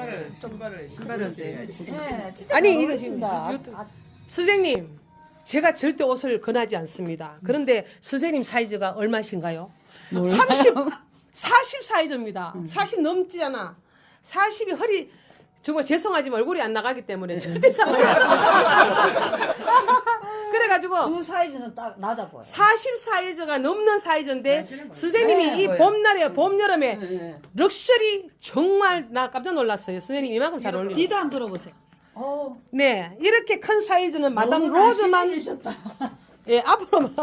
신발을 신발을 신발은 이제 네, 진짜 아니, 잘 이거 어울리신다. 지금 아, 선생님 제가 절대 옷을 권하지 않습니다. 그런데 선생님 사이즈가 얼마신가요? 30 40 사이즈입니다. 40 넘지 않아. 40이 허리 정말 죄송하지만 얼굴이 안 나가기 때문에 절대 상관이 없습니다. 그래가지고 두 사이즈는 딱 낮아 보여. 40 사이즈가 넘는 사이즈인데 선생님이 네, 이. 봄날에 봄 여름에 네. 럭셔리 정말 나 깜짝 놀랐어요. 선생님 이만큼 잘 어울리네. 뒤도 한번 들어보세요. 어, 네 이렇게 큰 사이즈는 마담 로즈만. 예 앞으로만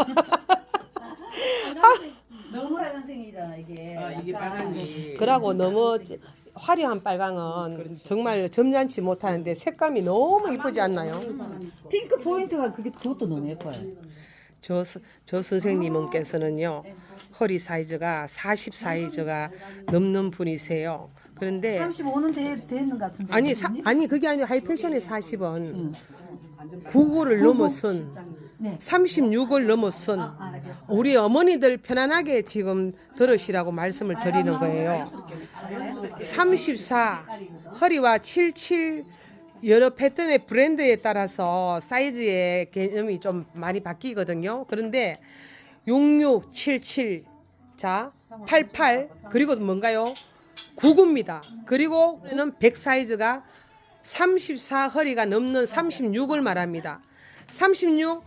너무 빨간색이잖아 이게. 아 이게. 빨간이 그러고 너무 화려한 빨강은 정말 점잖지 못하는데 색감이 너무 이쁘지 않나요? 핑크 포인트가 그게 그것도 너무 예뻐요. 저, 스- 저 선생님께서는요 허리 사이즈가 40 사이즈가 넘는 분이세요. 그런데 35는 돼, 되는 것 같은데. 아니 사, 아니 그게 아니라 하이패션의 40은 99를 넘어선 네. 36을 넘어선 알겠어. 우리 어머니들 편안하게 지금 들으시라고 말씀을 드리는 거예요. 34 허리와 77 여러 패턴의 브랜드에 따라서 사이즈의 개념이 좀 많이 바뀌거든요. 그런데 66, 77, 자, 88 그리고 뭔가요? 99입니다. 그리고 는 100 사이즈가 34 허리가 넘는 36을 말합니다. 36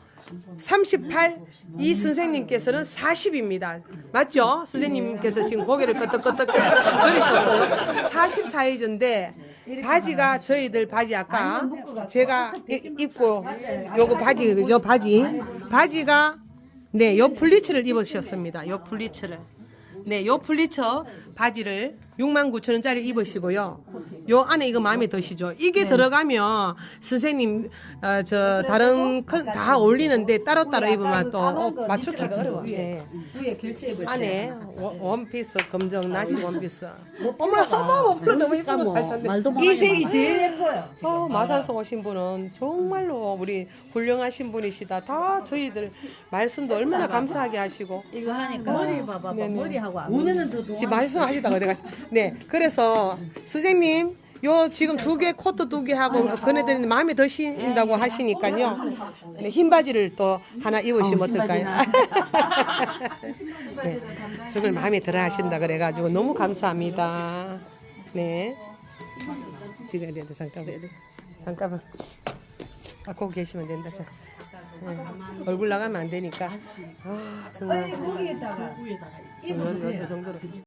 38, 이 선생님께서는 40입니다. 맞죠? 선생님께서 지금 고개를 끄덕끄덕 거리셨어요. 40 사이즈인데 바지가 저희들 바지 아까 제가 이- 입고 요거 바지 그죠? 바지 바지가 네, 요 플리츠를 입으셨습니다. 요 플리츠를. 네, 요 플리처 바지를 69,000원짜리 입으시고요. 요 안에 이거 마음에 드시죠? 이게 들어가면 선생님 어, 저 다른 큰다 어울리는데 따로따로 입으면 또 어, 맞추기가 어려워. 네. 위에 결제 입을 안에 원- 원피스 검정 나시 원피스. 어머 어머 어머 너무 거 하셨네. 이 색이 제일 예뻐요. 어, 마산서 오신 분은 정말로 우리 훌륭하신 분이시다. 다 저희들 말씀도 얼마나 감사하게 하시고. 이거 하니까 머리 봐봐. 머리하고 안 오늘은 더 지금 말씀하시다가 내가 네 그래서 선생님 요 지금 두 개 코트 두 개 하고 그네들이 마음에 드신다고 하시니까요 네, 흰 바지를 또 하나 입으시면 어떨까요? 네, 저걸 마음에 들어 하신다 그래가지고 너무 감사합니다. 네 지금 된다 잠깐만 잠깐만 아 거기 계시면 된다 자 네, 얼굴 나가면 안 되니까 아 정말 거기에다가 이 정도로